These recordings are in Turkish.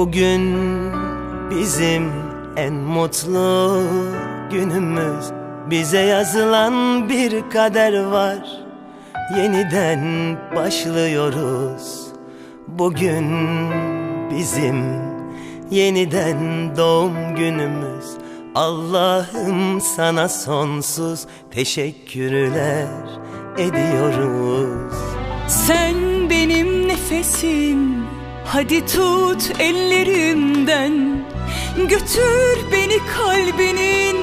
Bugün bizim en mutlu günümüz. Bize yazılan bir kader var. Yeniden başlıyoruz. Bugün bizim yeniden doğum günümüz. Allah'ım sana sonsuz teşekkürler ediyoruz. Sen Hadi tut ellerimden Götür beni kalbinin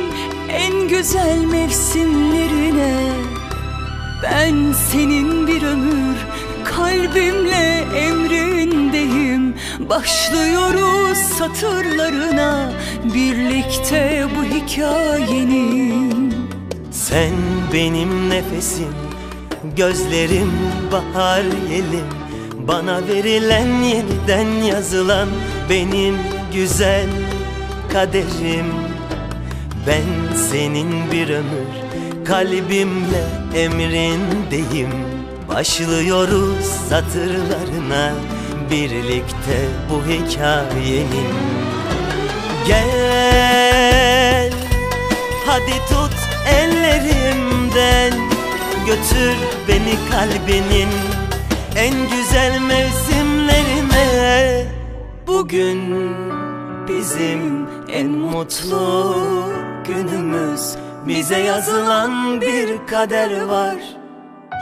en güzel mevsimlerine. Ben senin bir ömür kalbimle emrindeyim. Başlıyoruz satırlarına birlikte bu hikayenin. Sen benim nefesim, gözlerim bahar yelim Bana verilen yeniden yazılan benim güzel kaderim. Ben senin bir ömür kalbimle emrindeyim. Başlıyoruz satırlarına birlikte bu hikayenin Gel Hadi tut ellerimden Götür beni kalbinin En güzel mevsimlerine. Bugün bizim en mutlu günümüz. Bize yazılan bir kader var.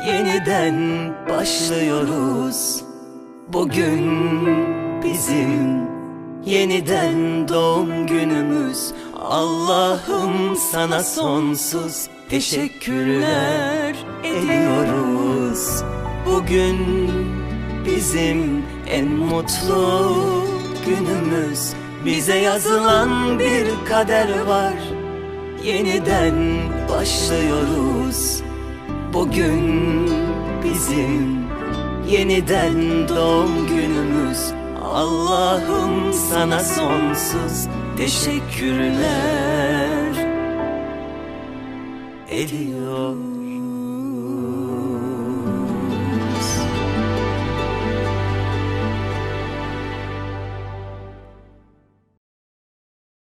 Yeniden başlıyoruz. Bugün bizim yeniden doğum günümüz. Allah'ım sana sonsuz teşekkürler ediyoruz. Bugün bizim en mutlu günümüz. Bize yazılan bir kader var. Yeniden başlıyoruz. Bugün bizim yeniden doğum günümüz. Allah'ım sana sonsuz teşekkürler. Ediyor